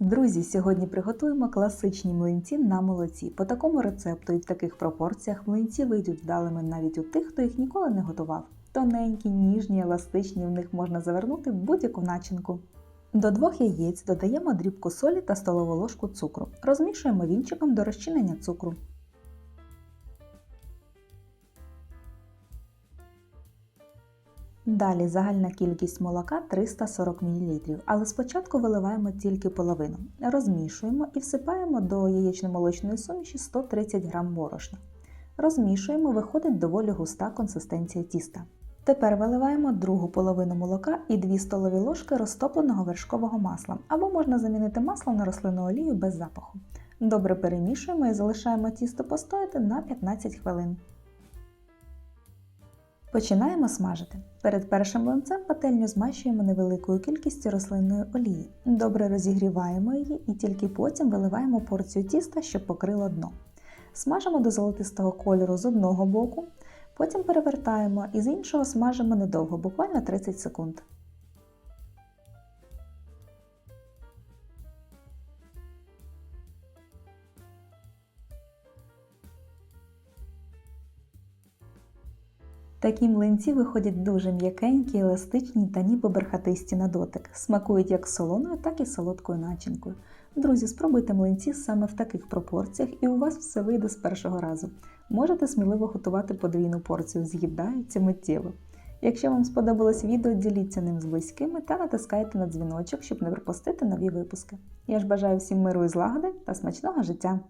Друзі, сьогодні приготуємо класичні млинці на молоці. По такому рецепту і в таких пропорціях млинці вийдуть вдалими навіть у тих, хто їх ніколи не готував. Тоненькі, ніжні, еластичні, в них можна завернути будь-яку начинку. До двох яєць додаємо дрібку солі та столову ложку цукру. Розмішуємо вінчиком до розчинення цукру. Далі загальна кількість молока 340 мл, але спочатку виливаємо тільки половину. Розмішуємо і всипаємо до яєчно-молочної суміші 130 г борошна. Розмішуємо, виходить доволі густа консистенція тіста. Тепер виливаємо другу половину молока і 2 столові ложки розтопленого вершкового масла, або можна замінити масло на рослинну олію без запаху. Добре перемішуємо і залишаємо тісто постояти на 15 хвилин. Починаємо смажити. Перед першим ланцем пательню змащуємо невеликою кількістю рослинної олії. Добре розігріваємо її і тільки потім виливаємо порцію тіста, щоб покрило дно. Смажимо до золотистого кольору з одного боку, потім перевертаємо і з іншого смажимо недовго, буквально 30 секунд. Такі млинці виходять дуже м'якенькі, еластичні та ніби бархатисті на дотик. Смакують як солоною, так і солодкою начинкою. Друзі, спробуйте млинці саме в таких пропорціях, і у вас все вийде з першого разу. Можете сміливо готувати подвійну порцію, з'їдаються миттєво. Якщо вам сподобалось відео, діліться ним з близькими та натискайте на дзвіночок, щоб не пропустити нові випуски. Я ж бажаю всім миру і злагоди та смачного життя!